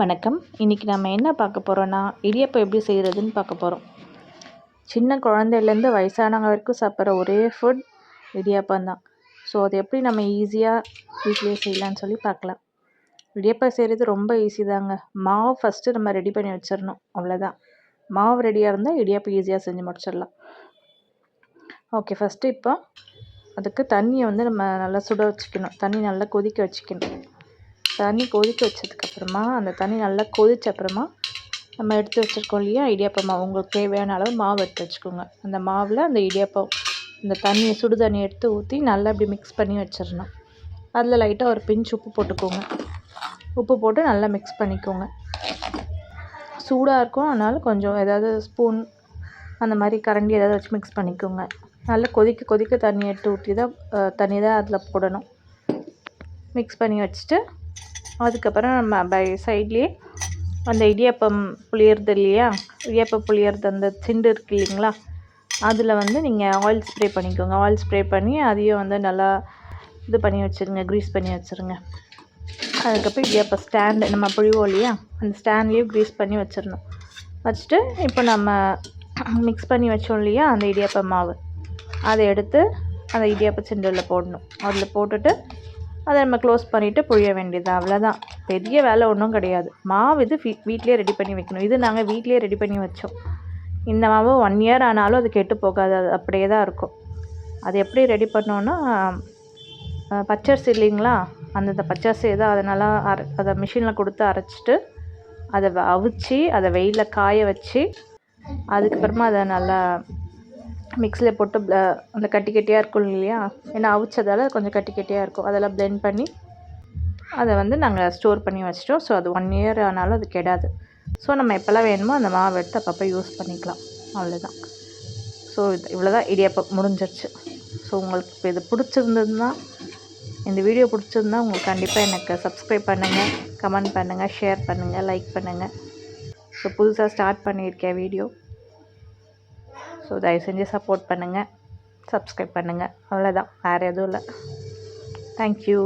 வணக்கம். இன்றைக்கி நம்ம என்ன பார்க்க போகிறோன்னா இடியப்பம் எப்படி செய்கிறதுன்னு பார்க்க போகிறோம் சின்ன குழந்தையிலேருந்து வயசானவங்க வரைக்கும் சாப்பிட்ற ஒரே ஃபுட் இடியாப்பம் தான். ஸோ அது எப்படி நம்ம ஈஸியாக வீட்டிலேயே செய்யலான்னு சொல்லி பார்க்கலாம். இடியப்பம் செய்கிறது ரொம்ப ஈஸி தாங்க. மாவு ஃபஸ்ட்டு நம்ம ரெடி பண்ணி வச்சிடணும். அவ்வளோதான் மாவு ரெடியாக இருந்தால் இடியாப்பம் ஈஸியாக செஞ்சு முடிச்சிடலாம். ஓகே ஃபஸ்ட்டு இப்போ அதுக்கு தண்ணியை வந்து நம்ம நல்லா சுட வச்சுக்கணும். தண்ணி நல்லா கொதிக்க வச்சுக்கணும். தண்ணி கொதிக்க வச்சதுக்கப்புறமா அந்த தண்ணி நல்லா கொதிச்ச அப்புறமா நம்ம எடுத்து வச்சுருக்கோம் இல்லையா இடியாப்பம் மாவு. உங்களுக்கு தேவையான அளவு மாவு எடுத்து வச்சுக்கோங்க. அந்த மாவில் அந்த இடியாப்பம் இந்த தண்ணியை சுடு தண்ணியை எடுத்து ஊற்றி நல்லா இப்படி மிக்ஸ் பண்ணி வச்சிடணும். அதில் லைட்டாக ஒரு பிஞ்ச் உப்பு போட்டுக்கோங்க. உப்பு போட்டு நல்லா மிக்ஸ் பண்ணிக்கோங்க. சூடாக இருக்கும் அதனால் கொஞ்சம் ஏதாவது ஸ்பூன் அந்த மாதிரி கரண்டி ஏதாவது வச்சு மிக்ஸ் பண்ணிக்கோங்க. நல்லா கொதிக்க கொதிக்க தண்ணி எடுத்து ஊற்றி தான் தண்ணி தான் அதில் போடணும். மிக்ஸ் பண்ணி வச்சுட்டு அதுக்கப்புறம் நம்ம பை சைட்லேயே அந்த இடியாப்பம் புளியறது இல்லையா? இடியாப்பம் புளியறது அந்த சிண்டு இருக்குது இல்லைங்களா? அதில் வந்து நீங்கள் ஆயில் ஸ்ப்ரே பண்ணிக்கோங்க. ஆயில் ஸ்ப்ரே பண்ணி அதையும் வந்து நல்லா இது பண்ணி வச்சுருங்க. க்ரீஸ் பண்ணி வச்சுருங்க. அதுக்கப்புறம் இடியாப்பம் ஸ்டாண்டு நம்ம புழிவோம் இல்லையா? அந்த ஸ்டாண்ட்லேயும் க்ரீஸ் பண்ணி வச்சிடணும் வச்சுட்டு இப்போ நம்ம மிக்ஸ் பண்ணி வச்சோம் இல்லையா? அந்த இடியாப்ப மாவு. அதை எடுத்து அந்த இடியாப்ப சிண்டில் போடணும். அதில் போட்டுட்டு அதை நம்ம க்ளோஸ் பண்ணிவிட்டு புழிய வேண்டியது அவ்வளோதான் பெரிய வேலை ஒன்றும் கிடையாது. மாவு இது வீட்லேயே ரெடி பண்ணி வைக்கணும். இது நாங்கள் வீட்லேயே ரெடி பண்ணி வச்சோம். இந்த மாவு ஒன் இயர் ஆனாலும் அது கெட்டு போகாது. அது அப்படியே தான் இருக்கும். அது எப்படி ரெடி பண்ணோன்னா பச்சரிசி இல்லைங்களா? அந்தந்த பச்சரிசி ஏதோ அதை நல்லா அரை அதை மிஷினில் கொடுத்து அரைச்சிட்டு அதை அவிச்சு அதை வெயிலில் காய வச்சு அதுக்கப்புறமா அதை நல்லா மிக்ஸியில் போட்டு அந்த கட்டி கட்டியாக இருக்கும் இல்லையா? ஏன்னா அவிச்சதால் கொஞ்சம் கட்டி கட்டியாக இருக்கும். அதெல்லாம் ப்ளெண்ட் பண்ணி அதை வந்து நாங்கள் ஸ்டோர் பண்ணி வச்சிட்டோம். ஸோ அது ஒன் இயர் ஆனாலும் அது கெடாது. ஸோ நம்ம எப்போல்லாம் வேணுமோ அந்த மாவு எடுத்து அப்பப்போ யூஸ் பண்ணிக்கலாம். அவ்வளோதான் ஸோ இது இவ்வளோ தான் இடியாப்பம் முடிஞ்சிருச்சு. ஸோ உங்களுக்கு இப்போ இது பிடிச்சிருந்ததுன்னா இந்த வீடியோ பிடிச்சிருந்தா உங்களுக்கு கண்டிப்பாக எனக்கு சப்ஸ்கிரைப் பண்ணுங்கள் கமெண்ட் பண்ணுங்கள் ஷேர் பண்ணுங்கள் லைக் பண்ணுங்கள் ஸோ புதுசாக ஸ்டார்ட் பண்ணியிருக்கேன் வீடியோ ஸோ தயவு செஞ்சு சப்போர்ட் பண்ணுங்கள் சப்ஸ்கிரைப் பண்ணுங்கள் அவ்வளோதான் வேறு எதுவும் இல்லை. தேங்க்யூ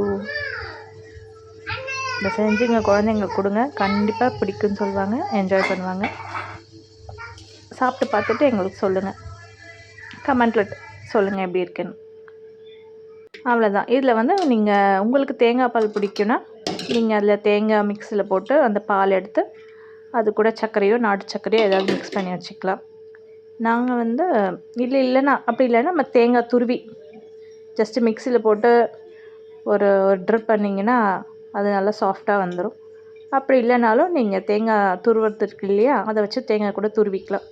இதை செஞ்சு எங்கள் குழந்தைங்களுக்கு கொடுங்க. கண்டிப்பாக பிடிக்குன்னு சொல்லுவாங்க. என்ஜாய் பண்ணுவாங்க. சாப்பிட்டு பார்த்துட்டு எங்களுக்கு சொல்லுங்கள் கமெண்ட்டில் சொல்லுங்கள் எப்படி இருக்குன்னு. அவ்வளோதான் இதில் வந்து நீங்கள் உங்களுக்கு தேங்காய் பால் பிடிக்குன்னா நீங்கள் அதில் தேங்காய் மிக்ஸில் போட்டு அந்த பால் எடுத்து அது கூட சர்க்கரையோ நாட்டு சர்க்கரையோ ஏதாவது மிக்ஸ் பண்ணி வச்சுக்கலாம். நாங்கள் வந்து இல்லை இல்லைன்னா அப்படி இல்லைன்னா நம்ம தேங்காய் துருவி ஜஸ்ட்டு மிக்சியில் போட்டு ஒரு ஒரு ட்ரிப் பண்ணிங்கன்னா அது நல்லா சாஃப்டாக வந்துடும் அப்படி இல்லைனாலும் நீங்கள் தேங்காய் துருவுறதுக்கு இல்லையா அதை வச்சு தேங்காய் கூட துருவிக்கலாம்.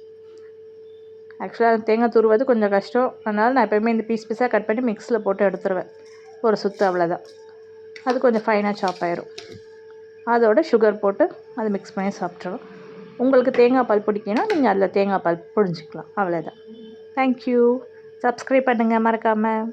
ஆக்சுவலாக தேங்காய் துருவது கொஞ்சம் கஷ்டம். அதனால் நான் எப்போயுமே இந்த பீஸ் பீஸாக கட் பண்ணி மிக்ஸில் போட்டு எடுத்துருவேன். ஒரு சுத்து அவ்வளோதான் அது கொஞ்சம் ஃபைனாக சாப் ஆயிரும். அதோட சுகர் போட்டு அதை மிக்ஸ் பண்ணி சாப்பிட்ருவோம் உங்களுக்கு தேங்காய் பால் பிடிக்குன்னா நீங்கள் அதில் தேங்காய் பால் புழிஞ்சிக்கலாம். அவ்வளோதான் தேங்க்யூ சப்ஸ்கிரைப் பண்ணுங்கள் மறக்காமல்